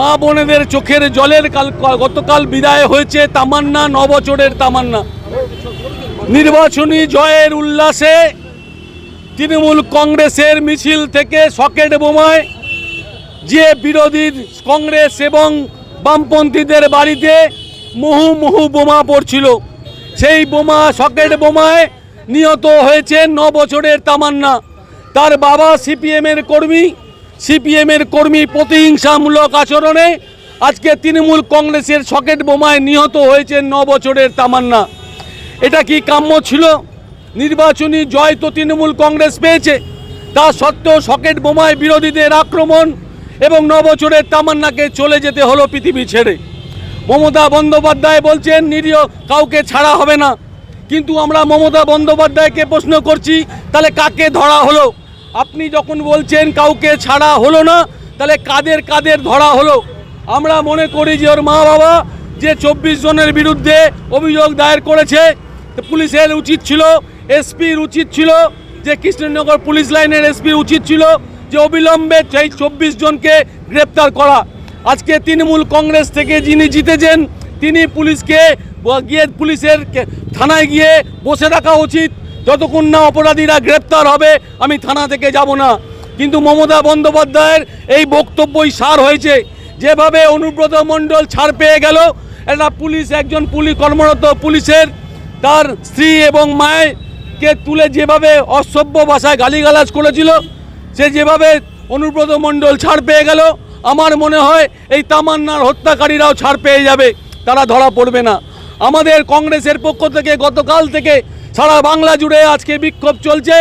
মা বোনেদের চোখের জলের কাল গতকাল বিদায় হয়েছে তামান্না ন বছরের তামান্না। নির্বাচনী জয়ের উল্লাসে তৃণমূল কংগ্রেসের মিছিল থেকে সকেট বোমায় যে বিরোধী কংগ্রেস এবং বামপন্থীদের বাড়িতে মুহু মুহু বোমা পড়ছিল, সেই বোমা সকেট বোমায় নিহত হয়েছে ন বছরের তামান্না। তার বাবা সিপিএমের কর্মী সিপিএমের কর্মী প্রতিহিংসামূলক আচরণে আজকে তৃণমূল কংগ্রেসের সকেট বোমায় নিহত হয়েছে ন বছরের তামান্না। এটা কি কাম্য ছিল? নির্বাচনী জয় তো তৃণমূল কংগ্রেস পেয়েছে। তা সত্ত্বেও সকেট বোমায় বিরোধীদের আক্রমণ এবং ন বছরের তামান্নাকে চলে যেতে হলো পৃথিবী ছেড়ে। মমতা বন্দ্যোপাধ্যায় বলছেন, নিরীহ কাউকে ছাড়া হবে না। কিন্তু আমরা মমতা বন্দ্যোপাধ্যায়কে প্রশ্ন করছি, তাহলে কাকে ধরা হলো? আপনি যখন বলছেন কাউকে ছাড়া হলো না, তাহলে কাদের কাদের ধরা হলো? আমরা মনে করি যে ওর মা বাবা যে চব্বিশ জনের বিরুদ্ধে অভিযোগ দায়ের করেছে পুলিশের উচিত ছিল, এসপির উচিত ছিল, যে কৃষ্ণনগর পুলিশ লাইনের এসপির উচিত ছিল, যে অবিলম্বে সেই চব্বিশ জনকে গ্রেপ্তার করা। আজকে তৃণমূল কংগ্রেস থেকে যিনি জিতেছেন, তিনি পুলিশকে, গিয়ে পুলিশের থানায় গিয়ে বসে রাখা উচিত। যতক্ষণ না অপরাধীরা গ্রেপ্তার হবে, আমি থানা থেকে যাব না। কিন্তু মমতা বন্দ্যোপাধ্যায়ের এই বক্তব্যই সার হয়েছে। যেভাবে অনুব্রত মণ্ডল ছাড় পেয়ে গেল, একটা পুলিশ, একজন পুলিশ কর্মরত পুলিশের, তার স্ত্রী এবং মায়েরকে তুলে যেভাবে অসভ্য ভাষায় গালিগালাজ করেছিল, সে যেভাবে অনুব্রত মণ্ডল ছাড় পেয়ে গেল, আমার মনে হয় এই তামান্নার হত্যাকারীরাও ছাড় পেয়ে যাবে, তারা ধরা পড়বে না। আমাদের কংগ্রেসের পক্ষ থেকে গতকাল থেকে সারা বাংলা জুড়ে আজকে বিক্ষোভ চলছে।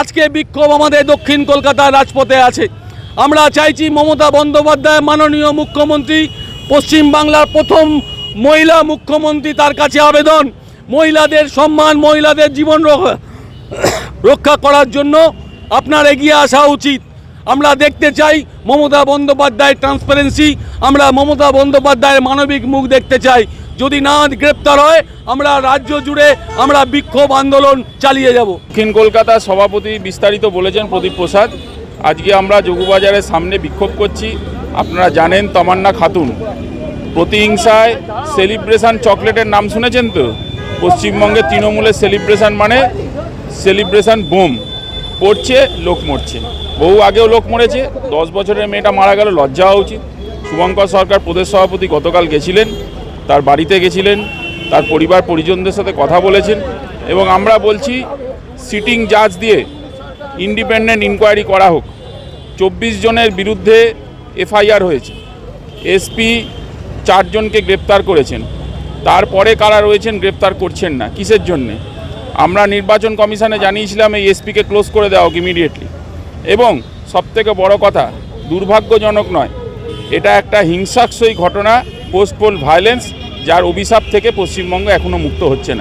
আজকে বিক্ষোভ আমাদের দক্ষিণ কলকাতার রাজপথে আছে। আমরা চাইছি মমতা বন্দ্যোপাধ্যায়, মাননীয় মুখ্যমন্ত্রী, পশ্চিম বাংলার প্রথম মহিলা মুখ্যমন্ত্রী তার কাছে আবেদন। মহিলাদের সম্মান, মহিলাদের জীবন রক্ষা রক্ষা করার জন্য আপনার এগিয়ে আসা উচিত। আমরা দেখতে চাই মমতা বন্দ্যোপাধ্যায়ের ট্রান্সপারেন্সি আমরা মমতা বন্দ্যোপাধ্যায়ের মানবিক মুখ দেখতে চাই। যদি না গ্রেপ্তার হয়, আমরা রাজ্য জুড়ে আমরা বিক্ষোভ আন্দোলন চালিয়ে যাব। দক্ষিণ কলকাতার সভাপতি বিস্তারিত বলেছেন প্রদীপ প্রসাদ, আজকে আমরা যোগুবাজারের সামনে বিক্ষোভ করছি। আপনারা জানেন তমান্না খাতুন। প্রতিহিংসায় সেলিব্রেশন চকলেটের নাম শুনেছেন তো? পশ্চিমবঙ্গে তৃণমূলের সেলিব্রেশন মানে সেলিব্রেশন বোম। পড়ছে, লোক মরছে। বহু আগেও লোক মরেছে। দশ বছরের মেয়েটা মারা গেল লজ্জা হওয়া উচিত। শুভঙ্কর সরকার প্রদেশ সভাপতি গতকাল গেছিলেন। তার বাড়িতে গেছিলেন, তার পরিবার পরিজনদের সাথে কথা বলেছেন এবং আমরা বলছি সিটিং জাজ দিয়ে ইন্ডিপেন্ডেন্ট ইনকোয়ারি করা হোক। চব্বিশ জনের বিরুদ্ধে এফআইআর হয়েছে। এসপি চারজনকে গ্রেপ্তার করেছেন। তারপরে কারা রয়েছেন গ্রেপ্তার করছেন না। কিসের জন্যে? আমরা নির্বাচন কমিশনে জানিয়েছিলাম এই এসপিকে ক্লোজ করে দেওয়া হোক ইমিডিয়েটলি এবং সবথেকে বড় কথা, দুর্ভাগ্যজনক নয়, এটা একটা হিংসাত্মক ঘটনা। পোস্ট পোল ভায়োলেন্স যার অভিশাপ থেকে পশ্চিমবঙ্গ এখনও মুক্ত হচ্ছে না।